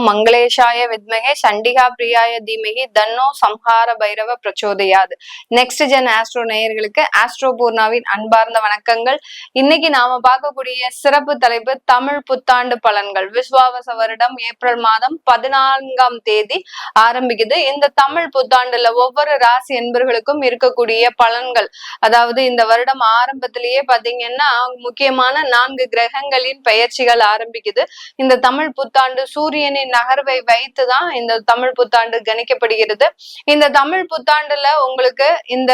ஓம் மங்களேஷாய வித்மகே சண்டிகா பிரியாய தீமகி தன்னோ சம்ஹார பைரவ பிரச்சோதையாது நெக்ஸ்ட் ஜென் ஆஸ்ட்ரோ நேயர்களுக்கு ஆஸ்ட்ரோ பூர்ணாவின் அன்பார்ந்த வணக்கங்கள் இன்னைக்கு நாம பார்க்கக்கூடிய சிறப்பு தலைப்பு தமிழ் புத்தாண்டு பலன்கள் விஸ்வாவச வருடம் ஏப்ரல் மாதம் பதினான்காம் தேதி ஆரம்பிக்குது இந்த தமிழ் புத்தாண்டுல ஒவ்வொரு ராசி என்பர்களுக்கும் இருக்கக்கூடிய பலன்கள் அதாவது இந்த வருடம் ஆரம்பத்திலேயே பாத்தீங்கன்னா முக்கியமான நான்கு கிரகங்களின் பெயர்ச்சிகள் ஆரம்பிக்குது இந்த தமிழ் புத்தாண்டு சூரியனின் நகர்வை வைத்துதான் இந்த தமிழ் புத்தாண்டு கணிக்கப்படுகிறது. இந்த தமிழ் புத்தாண்டுல உங்களுக்கு இந்த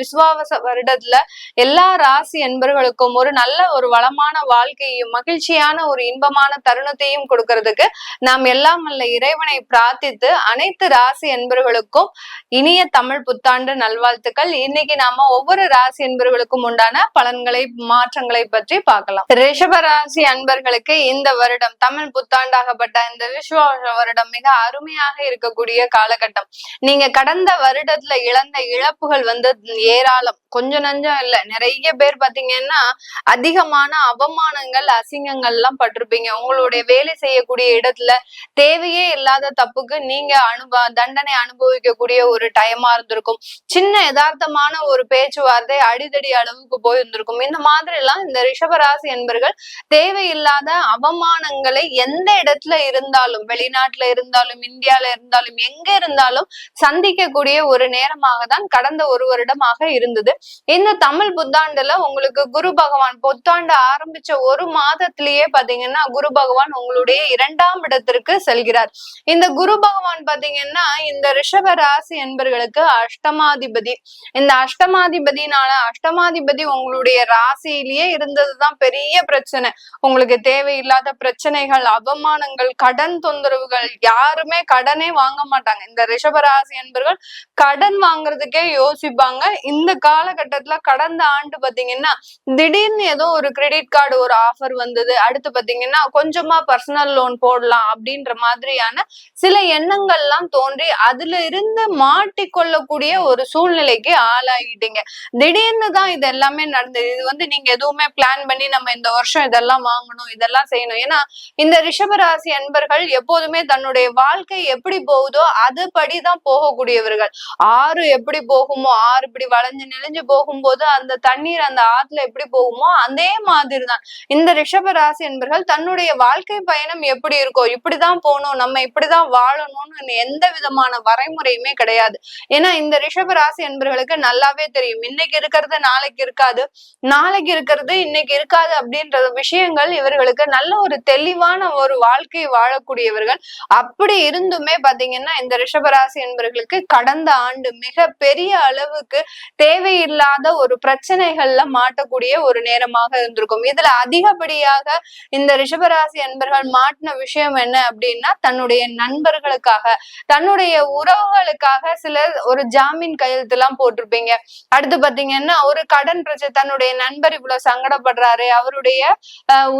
விஸ்வாவச வருடத்துல எல்லா ராசி என்பர்களுக்கும் ஒரு நல்ல ஒரு வளமான வாழ்க்கையையும் மகிழ்ச்சியான ஒரு இன்பமான தருணத்தையும் கொடுக்கறதுக்கு நாம் எல்லாம் அல்ல இறைவனை பிரார்த்தித்து அனைத்து ராசி என்பர்களுக்கும் இனிய தமிழ் புத்தாண்டு நல்வாழ்த்துக்கள். இன்னைக்கு நாம ஒவ்வொரு ராசி என்பர்களுக்கும் உண்டான பலன்களை மாற்றங்களை பற்றி பார்க்கலாம். ரிஷப ராசி அன்பர்களுக்கு இந்த வருடம் தமிழ் புத்தாண்டாகப்பட்ட இந்த விஸ்வாச வருடம் மிக அருமையாக இருக்கக்கூடிய காலகட்டம். நீங்க கடந்த வருடத்துல இழந்த இழப்புகள் வந்து ஏராளம். கொஞ்சம் நஞ்சம் இல்ல. நிறைய பேர் பாத்தீங்கன்னா அதிகமான அவமானங்கள் அசிங்கங்கள் எல்லாம் பட்டிருப்பீங்க. உங்களுடைய வேலை செய்யக்கூடிய இடத்துல தேவையே இல்லாத தப்புக்கு நீங்க அனுபவ தண்டனை அனுபவிக்கக்கூடிய ஒரு டைமா இருந்திருக்கும். சின்ன யதார்த்தமான ஒரு பேச்சுவார்த்தை அடிதடி அளவுக்கு போயிருந்திருக்கும். இந்த மாதிரி எல்லாம் இந்த ரிஷபராசி என்பர்கள் தேவையில்லாத அவமானங்களை எந்த இடத்துல இருந்தாலும் வெளிநாட்டுல இருந்தாலும் இந்தியால இருந்தாலும் எங்க இருந்தாலும் சந்திக்கக்கூடிய ஒரு நேரமாக தான் கடந்த ஒரு வருடமாக இருந்தது. இந்த தமிழ் புத்தாண்டுல உங்களுக்கு குரு பகவான் புத்தாண்டு ஆரம்பிச்ச ஒரு மாதத்திலேயே பாத்தீங்கன்னா குரு பகவான் உங்களுடைய இரண்டாம் இடத்திற்கு செல்கிறார். இந்த குரு பகவான் பாத்தீங்கன்னா இந்த ரிஷப ராசி என்பர்களுக்கு அஷ்டமாதிபதி. இந்த அஷ்டமாதிபதினால அஷ்டமாதிபதி உங்களுடைய ராசியிலேயே இருந்ததுதான் பெரிய பிரச்சனை. உங்களுக்கு தேவையில்லாத பிரச்சனைகள் அவமானங்கள் கடன் தொந்தரவுகள் யாருமே கடனே வாங்க மாட்டாங்க. இந்த ரிஷபராசி என்பர்கள் கடன் வாங்குறதுக்கே யோசிப்பாங்க. இந்த காலகட்டத்துல கடந்த ஆண்டு பாத்தீங்கன்னா திடீர்னு ஏதோ ஒரு கிரெடிட் கார்டு ஒரு ஆஃபர் வந்தது. அடுத்து பாத்தீங்கன்னா கொஞ்சமா பர்சனல் லோன் போடலாம் அப்படின்ற மாதிரியான சில எண்ணங்கள்லாம் தோன்றி அதுல இருந்து மாட்டிக்கொள்ளக்கூடிய ஒரு சூழ்நிலைக்கு ஆளாகிட்டீங்க திடீர்னு தான் இது எல்லாமே நடந்தது. இது வந்து நீங்க எதுவுமே பிளான் பண்ணி நம்ம இந்த வருஷம் இதெல்லாம் வாங்கணும் இதெல்லாம் செய்யணும். ஏன்னா இந்த ரிஷபராசி அன்பர்கள் எப்போதுமே தன்னுடைய வாழ்க்கை எப்படி போகுதோ அது படிதான் போகக்கூடியவர்கள். ஆறு எப்படி போகுமோ ஆறு இப்படி வளைஞ்சு நெளிஞ்சு போகும்போது அந்த தண்ணீர் அந்த ஆத்துல எப்படி போகுமோ அதே மாதிரி தான் இந்த ரிஷபராசி என்பர்கள் தன்னுடைய வாழ்க்கை பயணம் எப்படி இருக்கோ இப்படிதான் போகணும் நம்ம இப்படிதான் வாழணும்னு எந்த விதமான வரைமுறையுமே கிடையாது. ஏன்னா இந்த ரிஷபராசி என்பர்களுக்கு நல்லாவே தெரியும். இன்னைக்கு இருக்கிறது நாளைக்கு இருக்காது. நாளைக்கு இருக்கிறது இன்னைக்கு இருக்காது அப்படின்ற விஷயங்கள் இவர்களுக்கு நல்ல ஒரு தெளிவான ஒரு வாழ்க்கை வாழக்கூடிய கூடியவர்கள் அப்படி இருந்துமே பாத்தீங்கன்னா இந்த ரிஷபராசி என்பவர்களுக்கு கடந்த ஆண்டு மிக பெரிய அளவுக்கு தேவையில்லாத ஒரு பிரச்சனைகள்ல மாட்டக்கூடிய ஒரு நேரமாக இருந்திருக்கும். இதுல அதிகப்படியாக இந்த ரிஷபராசி என்பர்கள் மாட்டின விஷயம் என்ன அப்படின்னா தன்னுடைய நண்பர்களுக்காக தன்னுடைய உறவுகளுக்காக சிலர் ஒரு ஜாமீன் கையெழுத்து எல்லாம் போட்டிருப்பீங்க. அடுத்து பாத்தீங்கன்னா ஒரு கடன் பிரச்சனை தன்னுடைய நண்பர் இவ்வளவு சங்கடப்படுறாரு அவருடைய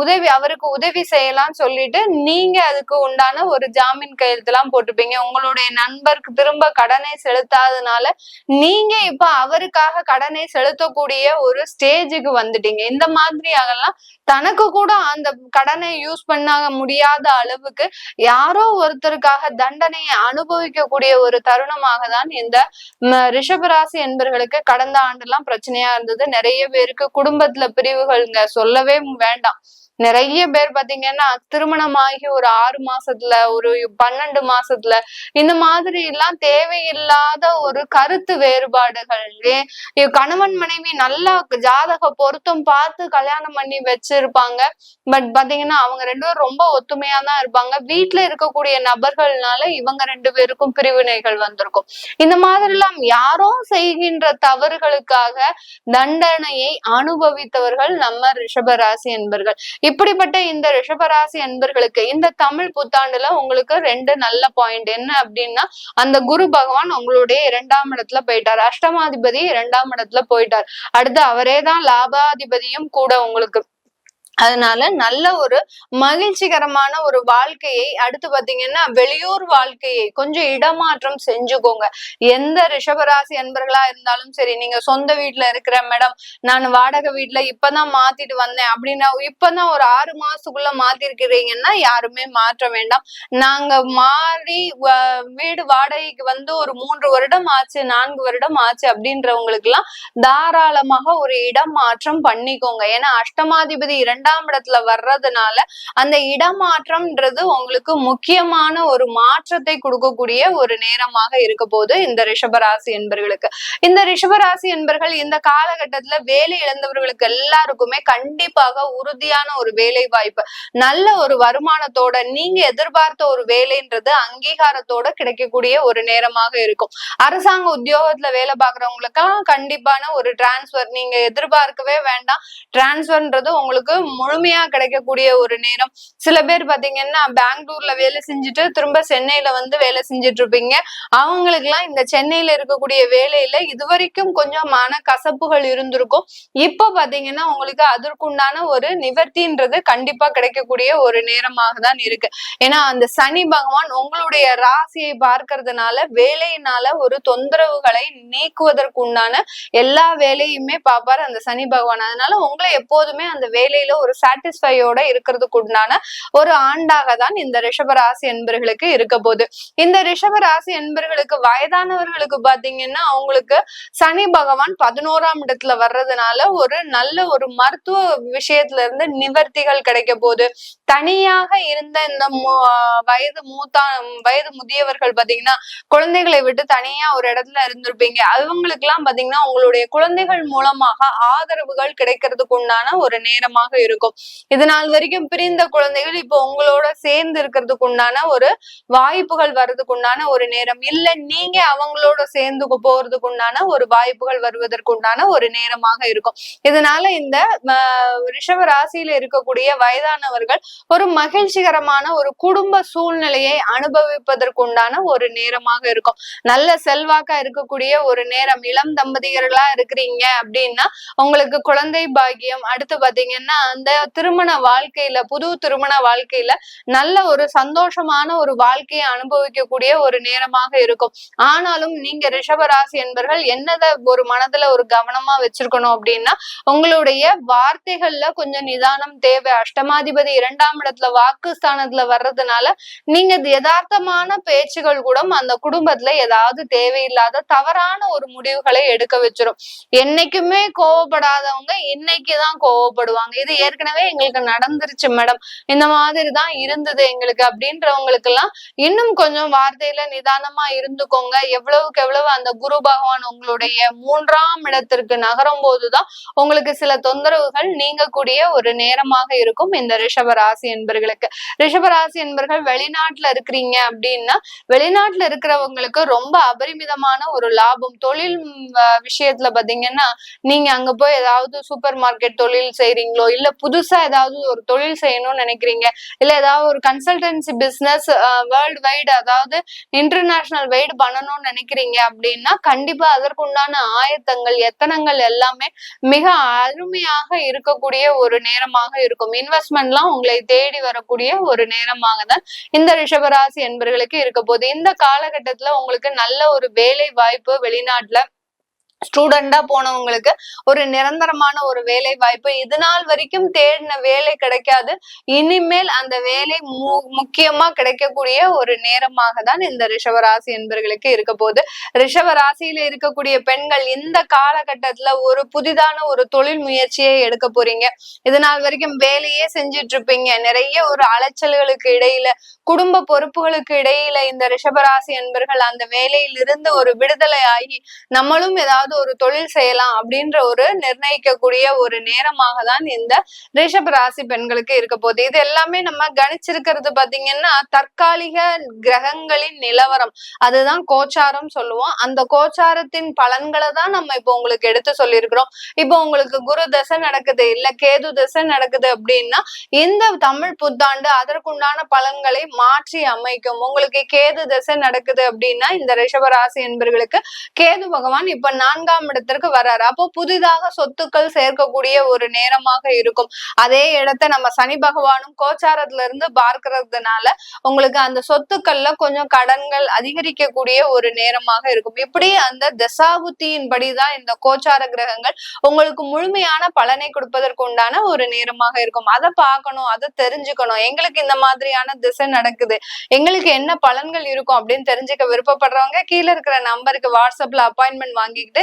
உதவி அவருக்கு உதவி செய்யலாம் சொல்லிட்டு நீங்க அதுக்கு உண்டான ஒரு ஜாமீன் கையெழுத்து எல்லாம் போட்டுப்பீங்க உங்களுடைய நண்பருக்கு திரும்ப கடனை செலுத்தாதனால நீங்க இப்ப அவருக்காக கடனை செலுத்தக்கூடிய ஒரு ஸ்டேஜுக்கு வந்துட்டீங்க. இந்த மாதிரியாகலாம் தனக்கு கூட அந்த கடனை யூஸ் பண்ண முடியாத அளவுக்கு யாரோ ஒருத்தருக்காக தண்டனையை அனுபவிக்கக்கூடிய ஒரு தருணமாக தான் இந்த ரிஷபராசி என்பர்களுக்கு கடந்த ஆண்டெல்லாம் பிரச்சனையா இருந்தது. நிறைய பேருக்கு குடும்பத்துல பிரிவுகள்ங்க சொல்லவே வேண்டாம். நிறைய பேர் பாத்தீங்கன்னா திருமணமாகி ஒரு ஆறு மாசத்துல ஒரு பன்னெண்டு மாசத்துல இந்த மாதிரி எல்லாம் தேவையில்லாத ஒரு கருத்து வேறுபாடுகள். கணவன் மனைவி நல்லா ஜாதக பொருத்தம் பார்த்து கல்யாணம் பண்ணி வச்சிருப்பாங்க. பட் பாத்தீங்கன்னா அவங்க ரெண்டு பேரும் ரொம்ப ஒத்துமையா தான் இருப்பாங்க. வீட்டுல இருக்கக்கூடிய நபர்கள்னால இவங்க ரெண்டு பேருக்கும் பிரிவினைகள் வந்திருக்கும். இந்த மாதிரி எல்லாம் யாரோ செய்கின்ற தவறுகளுக்காக தண்டனையை அனுபவித்தவர்கள் நம்ம ரிஷபராசி என்பர்கள். இப்படிப்பட்ட இந்த ரிஷபராசி அன்பர்களுக்கு இந்த தமிழ் புத்தாண்டுல உங்களுக்கு ரெண்டு நல்ல பாயிண்ட் என்ன அப்படின்னா அந்த குரு பகவான் உங்களுடைய இரண்டாம் இடத்துல போயிட்டார். அஷ்டமாதிபதி இரண்டாம் இடத்துல போயிட்டார். அடுத்து அவரே தான் லாபாதிபதியும் கூட உங்களுக்கு அதனால நல்ல ஒரு மகிழ்ச்சிகரமான ஒரு வாழ்க்கையை அடுத்து பாத்தீங்கன்னா வெளியூர் வாழ்க்கையை கொஞ்சம் இடமாற்றம் செஞ்சுக்கோங்க. எந்த ரிஷபராசி அன்பர்களா இருந்தாலும் சரி நீங்க சொந்த வீட்டுல இருக்கிற மேடம் நான் வாடகை வீட்டுல இப்பதான் மாத்திட்டு வந்தேன் அப்படின்னா இப்பதான் ஒரு ஆறு மாசத்துக்குள்ள மாத்திருக்கிறீங்கன்னா யாருமே மாற்ற வேண்டாம். நாங்க மாறி வீடு வாடகைக்கு வந்து ஒரு மூன்று வருடம் ஆச்சு நான்கு வருடம் ஆச்சு அப்படின்றவங்களுக்கு எல்லாம் தாராளமாக ஒரு இடம் மாற்றம் பண்ணிக்கோங்க. ஏன்னா அஷ்டமாதிபதி இரண்டு இரண்டாம் இடத்துல வர்றதுனால அந்த இடமாற்றம்ன்றது உங்களுக்கு முக்கியமான ஒரு மாற்றத்தை கொடுக்கக்கூடிய ஒரு நேரமாக இருக்க போது இந்த ரிஷபராசி என்பர்களுக்கு. இந்த ரிஷபராசி என்பர்கள் இந்த காலகட்டத்துல வேலை இழந்தவர்களுக்கு எல்லாருக்குமே கண்டிப்பாக உறுதியான ஒரு வேலை வாய்ப்பு நல்ல ஒரு வருமானத்தோட நீங்க எதிர்பார்த்த ஒரு வேலைன்றது அங்கீகாரத்தோட கிடைக்கக்கூடிய ஒரு நேரமாக இருக்கும். அரசாங்க உத்தியோகத்துல வேலை பாக்குறவங்களுக்கெல்லாம் கண்டிப்பான ஒரு டிரான்ஸ்பர் நீங்க எதிர்பார்க்கவே வேண்டாம். டிரான்ஸ்பர்ன்றது உங்களுக்கு முழுமையா கிடைக்கக்கூடிய ஒரு நேரம். சில பேர் பாத்தீங்கன்னா பெங்களூர்ல வேலை செஞ்சுட்டு திரும்ப சென்னையில வந்து வேலை செஞ்சுட்டு இருப்பீங்க அவங்களுக்கு எல்லாம் இந்த சென்னையில இருக்கக்கூடிய வேலையில இதுவரைக்கும் கொஞ்சம் மன கசப்புகள் இருந்திருக்கும். இப்ப பாத்தீங்கன்னா உங்களுக்கு அதற்குண்டான ஒரு நிவர்த்தின்றது கண்டிப்பா கிடைக்கக்கூடிய ஒரு நேரமாக தான் இருக்கு. ஏன்னா அந்த சனி பகவான் உங்களுடைய ராசியை பார்க்கறதுனால வேலையினால ஒரு தொந்தரவுகளை நீக்குவதற்குண்டான எல்லா வேலையுமே பார்ப்பாரு அந்த சனி பகவான். அதனால உங்களை எப்போதுமே அந்த வேலையில ஒரு சாட்டிஸ்ஃபையோட இருக்கிறதுக்கு உண்டான ஒரு ஆண்டாக தான் இந்த ரிஷபராசி என்பர்களுக்கு இருக்க போகுது. இந்த ரிஷபராசி என்பர்களுக்கு வயதானவர்களுக்கு பாத்தீங்கன்னா அவங்களுக்கு சனி பகவான் பதினோராம் இடத்துல வர்றதுனால ஒரு நல்ல ஒரு மருத்துவ விஷயத்துல இருந்து நிவர்த்திகள் கிடைக்க போகுது. தனியாக இருந்த இந்த வயது மூத்தா வயது முதியவர்கள் பாத்தீங்கன்னா குழந்தைகளை விட்டு தனியா ஒரு இடத்துல இருந்திருப்பீங்க. அவங்களுக்கு எல்லாம் பாத்தீங்கன்னா உங்களுடைய குழந்தைகள் மூலமாக ஆதரவுகள் கிடைக்கிறதுக்கு உண்டான ஒரு நேரமாக இருக்கும் இது நாள் வரைக்கும் பிரிந்த குழந்தைகள் இப்போ உங்களோட சேர்ந்து இருக்கிறதுக்கு உண்டான ஒரு வாய்ப்புகள் வர்றதுக்கு உண்டான ஒரு நேரம். இல்ல நீங்க அவங்களோட சேர்ந்து போறதுக்கு உண்டான ஒரு வாய்ப்புகள் வருவதற்கு உண்டான ஒரு நேரமாக இருக்கும். இதனால இந்த ரிஷப ராசியில இருக்கக்கூடிய வயதானவர்கள் ஒரு மகிழ்ச்சிகரமான ஒரு குடும்ப சூழ்நிலையை அனுபவிப்பதற்குண்டான ஒரு நேரமாக இருக்கும். நல்ல செல்வாக்கா இருக்கக்கூடிய ஒரு நேரம். இளம் தம்பதியர்களா இருக்கிறீங்க அப்படின்னா உங்களுக்கு குழந்தை பாக்கியம். அடுத்து பாத்தீங்கன்னா அந்த திருமண வாழ்க்கையில புது திருமண வாழ்க்கையில நல்ல ஒரு சந்தோஷமான ஒரு வாழ்க்கையை அனுபவிக்கக்கூடிய ஒரு நேரமாக இருக்கும். ஆனாலும் நீங்க ரிஷபராசி என்பர்கள் என்னத ஒரு மனதுல ஒரு கவனமா வச்சிருக்கணும் அப்படின்னா உங்களுடைய வார்த்தைகள்ல கொஞ்சம் நிதானம் தேவை. அஷ்டமாதிபதி இரண்டாம் இடத்துல வாக்குஸ்தானத்துல வர்றதுனால நீங்க யதார்த்தமான பேச்சுகள் கூட அந்த குடும்பத்துல ஏதாவது தேவையில்லாத தவறான ஒரு முடிவுகளை எடுக்க வச்சிரும். என்னைக்குமே கோவப்படாதவங்க இன்னைக்குதான் கோவப்படுவாங்க. இது ஏற்கனவே எங்களுக்கு நடந்துருச்சு மேடம் இந்த மாதிரி தான் இருந்தது எங்களுக்கு அப்படின்றவங்களுக்கு எல்லாம் இன்னும் கொஞ்சம் வார்த்தையில நிதானமா இருந்துக்கோங்க. எவ்வளவுக்கு எவ்வளவு அந்த குரு பகவான் உங்களுடைய மூன்றாம் இடத்திற்கு நகரும் போதுதான் உங்களுக்கு சில தொந்தரவுகள் நீங்கக்கூடிய ஒரு நேரமாக இருக்கும் இந்த ரிஷபராசி என்பர்களுக்கு. ரிஷபராசி என்பர்கள் வெளிநாட்டுல இருக்கிறீங்க அப்படின்னா வெளிநாட்டுல இருக்கிறவங்களுக்கு ரொம்ப அபரிமிதமான ஒரு லாபம். தொழில் விஷயத்துல பாத்தீங்கன்னா நீங்க அங்க போய் ஏதாவது சூப்பர் மார்க்கெட் தொழில் செய்றீங்களோ இல்ல புதுசா ஏதாவது ஒரு தொழில் செய்யணும்னு நினைக்கிறீங்க? இல்ல ஏதாவது ஒரு கன்சல்டன்சி பிசினஸ் வேர்ல்டு வைடு அதாவது இன்டர்நேஷனல் வைடு பண்ணணும்னு நினைக்கிறீங்க அப்படின்னா கண்டிப்பா அதற்குண்டான ஆயத்தங்கள் எத்தனங்கள் எல்லாமே மிக அருமையாக இருக்கக்கூடிய ஒரு நேரமாக இருக்கும். இன்வெஸ்ட்மெண்ட்லாம் உங்களை தேடி வரக்கூடிய ஒரு நேரமாக தான் இந்த ரிஷபராசி என்பர்களுக்கு இருக்க போகுது. இந்த காலகட்டத்துல உங்களுக்கு நல்ல ஒரு வேலை வாய்ப்பு வெளிநாட்டுல ஸ்டூடெண்டா போனவங்களுக்கு ஒரு நிரந்தரமான ஒரு வேலை வாய்ப்பு இது நாள் வரைக்கும் தேடின வேலை கிடைக்காது. இனிமேல் அந்த வேலை மு முக்கியமா கிடைக்கக்கூடிய ஒரு நேரமாக தான் இந்த ரிஷவராசி என்பர்களுக்கு இருக்க போகுது. ரிஷவராசியில இருக்கக்கூடிய பெண்கள் இந்த காலகட்டத்துல ஒரு புதிதான ஒரு தொழில் முயற்சியை எடுக்க போறீங்க. இது நாள் வரைக்கும் வேலையே செஞ்சுட்டு இருப்பீங்க நிறைய ஒரு அலைச்சல்களுக்கு இடையில குடும்ப பொறுப்புகளுக்கு இடையில இந்த ரிஷபராசி என்பர்கள் அந்த வேலையிலிருந்து ஒரு விடுதலை ஆகி நம்மளும் ஏதாவது ஏதாவது ஒரு தொழில் செய்யலாம் அப்படின்ற ஒரு நிர்ணயிக்கக்கூடிய ஒரு நேரமாக தான் இந்த ரிஷப ராசி பெண்களுக்கு இருக்க போகுது. இது எல்லாமே நம்ம கணிச்சிருக்கிறது பாத்தீங்கன்னா தற்காலிக கிரகங்களின் நிலவரம். அதுதான் கோச்சாரம் சொல்லுவோம். அந்த கோச்சாரத்தின் பலன்களை தான் நம்ம இப்போ உங்களுக்கு எடுத்து சொல்லியிருக்கிறோம். இப்போ உங்களுக்கு குரு தசை நடக்குது இல்ல கேது தசை நடக்குது அப்படின்னா இந்த தமிழ் புத்தாண்டு அதற்குண்டான பலன்களை மாற்றி அமைக்கும். உங்களுக்கு கேது தசை நடக்குது அப்படின்னா இந்த ரிஷபராசி என்பர்களுக்கு கேது பகவான் இப்ப நான் நான்காம் இடத்திற்கு வர்றாரு. அப்போ புதிதாக சொத்துக்கள் சேர்க்கக்கூடிய ஒரு நேரமாக இருக்கும். அதே இடத்த நம்ம சனி பகவானும் கோச்சாரத்துல இருந்து பார்க்கறதுனால உங்களுக்கு அந்த சொத்துக்கள்ல கொஞ்சம் கடன்கள் அதிகரிக்கக்கூடிய ஒரு நேரமாக இருக்கும். இப்படி அந்த தசாபுத்தியின் படிதான் இந்த கோச்சார கிரகங்கள் உங்களுக்கு முழுமையான பலனை கொடுப்பதற்கு உண்டான ஒரு நேரமாக இருக்கும். அதை பார்க்கணும் அதை தெரிஞ்சுக்கணும். எங்களுக்கு இந்த மாதிரியான திசை நடக்குது. எங்களுக்கு என்ன பலன்கள் இருக்கும் அப்படின்னு தெரிஞ்சுக்க விருப்பப்படுறவங்க கீழே இருக்கிற நம்பருக்கு வாட்ஸ்அப்ல அப்பாயின்மெண்ட் வாங்கிக்கிட்டு